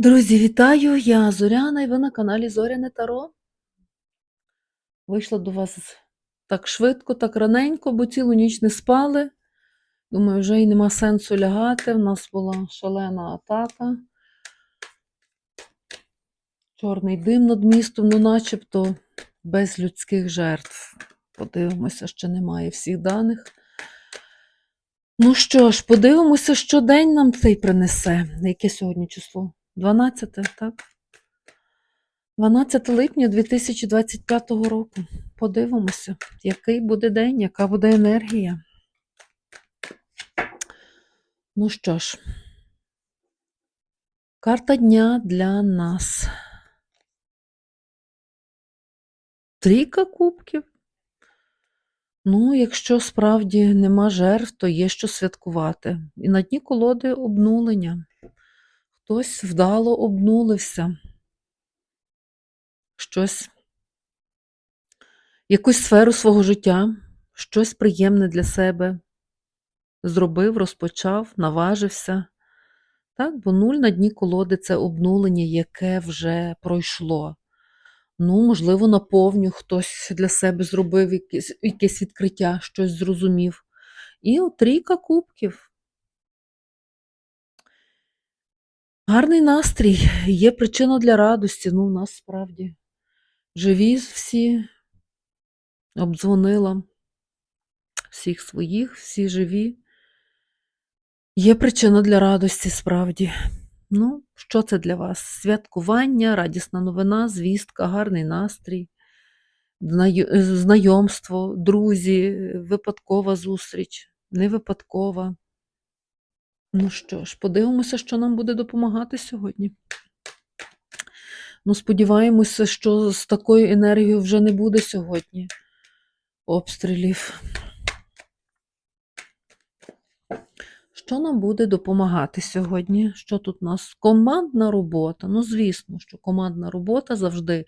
Друзі, вітаю! Я Зоряна і ви на каналі Зоряне Таро. Вийшла до вас так швидко, так раненько, бо цілу ніч не спали. Думаю, вже й нема сенсу лягати. В нас була шалена атака. Чорний дим над містом, ну начебто без людських жертв. Подивимося, ще немає всіх даних. Ну що ж, подивимося, що день нам цей принесе. Яке сьогодні число? 12, так? 12 липня 2025 року. Подивимося, який буде день, яка буде енергія. Ну що ж, карта дня для нас. Трійка кубків. Ну, якщо справді нема жертв, то є що святкувати. І на дні колоди обнулення. Хтось вдало обнулився. Щось, якусь сферу свого життя, щось приємне для себе зробив, розпочав, наважився. Так, бо нуль на дні колоди це обнулення, яке вже пройшло. Ну, можливо, наповню хтось для себе зробив якесь, якесь відкриття, щось зрозумів. І от трійка кубків. Гарний настрій, є причина для радості. Ну, у нас справді живі всі, обдзвонила всіх своїх, всі живі. Є причина для радості, справді. Ну, що це для вас? Святкування, радісна новина, звістка, гарний настрій, знайомство, друзі, випадкова зустріч, не випадкова. Ну що ж, подивимося, що нам буде допомагати сьогодні. Ну, сподіваємося, що з такою енергією вже не буде сьогодні обстрілів. Що нам буде допомагати сьогодні? Що тут у нас? Командна робота. Ну, звісно, що командна робота завжди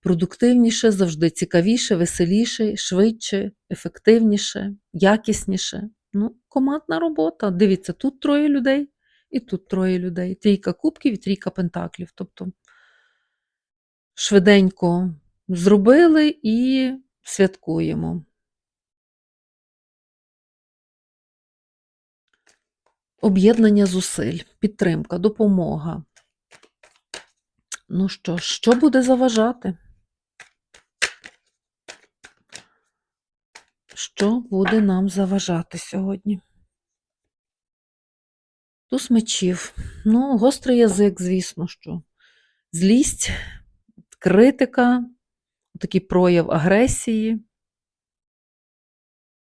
продуктивніше, завжди цікавіше, веселіше, швидше, ефективніше, якісніше. Ну, командна робота. Дивіться, тут троє людей і тут троє людей. Трійка кубків і трійка пентаклів. Тобто швиденько зробили і святкуємо. Об'єднання зусиль, підтримка, допомога. Ну що ж, що буде заважати? Що буде нам заважати сьогодні? Туз мечів. Ну, гострий язик, звісно, що. Злість, критика, такий прояв агресії.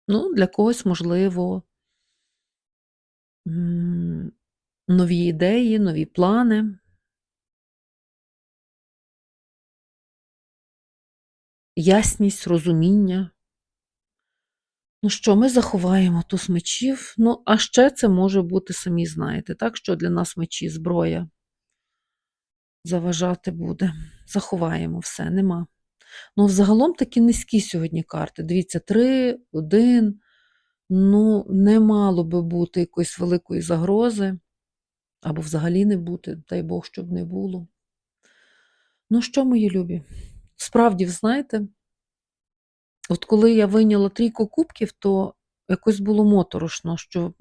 Ну, для когось, можливо, нові ідеї, нові плани. Ясність, розуміння. Ну що, ми заховаємо туз мечів. Ну, а ще це може бути, самі знаєте, так, що для нас мечі зброя заважати буде. Заховаємо все, нема. Ну, взагалом такі низькі сьогодні карти. Дивіться, 3, 1. Ну, не мало би бути якоїсь великої загрози, або взагалі не бути, дай Бог, щоб не було. Ну що, мої любі? Справді, знаєте, от коли я вийняла трійку кубків, то якось було моторошно, що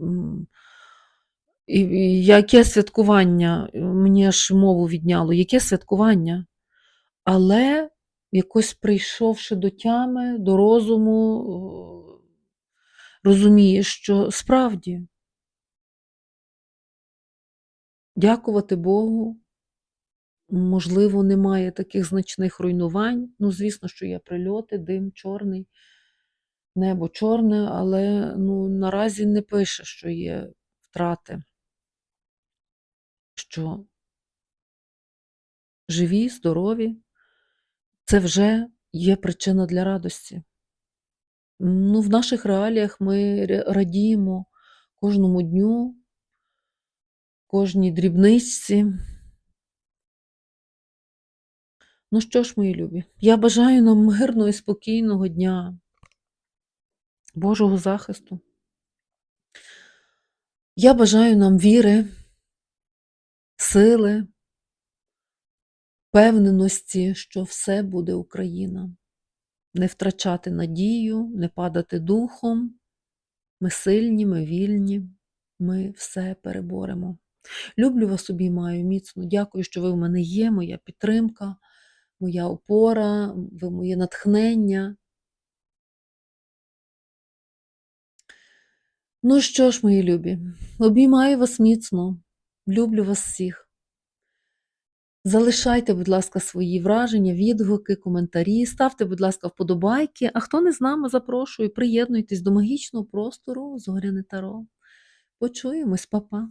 і, і яке святкування, мені аж мову відняло, яке святкування? Але якось прийшовши до тями, до розуму, розумієш, що справді дякувати Богу, можливо, немає таких значних руйнувань. Ну, звісно, що є прильоти, дим чорний, небо чорне, але ну, наразі не пише, що є втрати, що живі, здорові, це вже є причина для радості. Ну, в наших реаліях ми радіємо кожному дню, кожній дрібничці. Ну що ж, мої любі, я бажаю нам мирного і спокійного дня, Божого захисту. Я бажаю нам віри, сили, впевненості, що все буде Україна. Не втрачати надію, не падати духом. Ми сильні, ми вільні, ми все переборемо. Люблю вас обіймаю міцно. Дякую, що ви в мене є, моя підтримка, моя опора, ви моє натхнення. Ну що ж, мої любі, обіймаю вас міцно, люблю вас всіх. Залишайте, будь ласка, свої враження, відгуки, коментарі, ставте, будь ласка, вподобайки. А хто не з нами, запрошую, приєднуйтесь до магічного простору Зоряне Таро. Почуємось, па-па.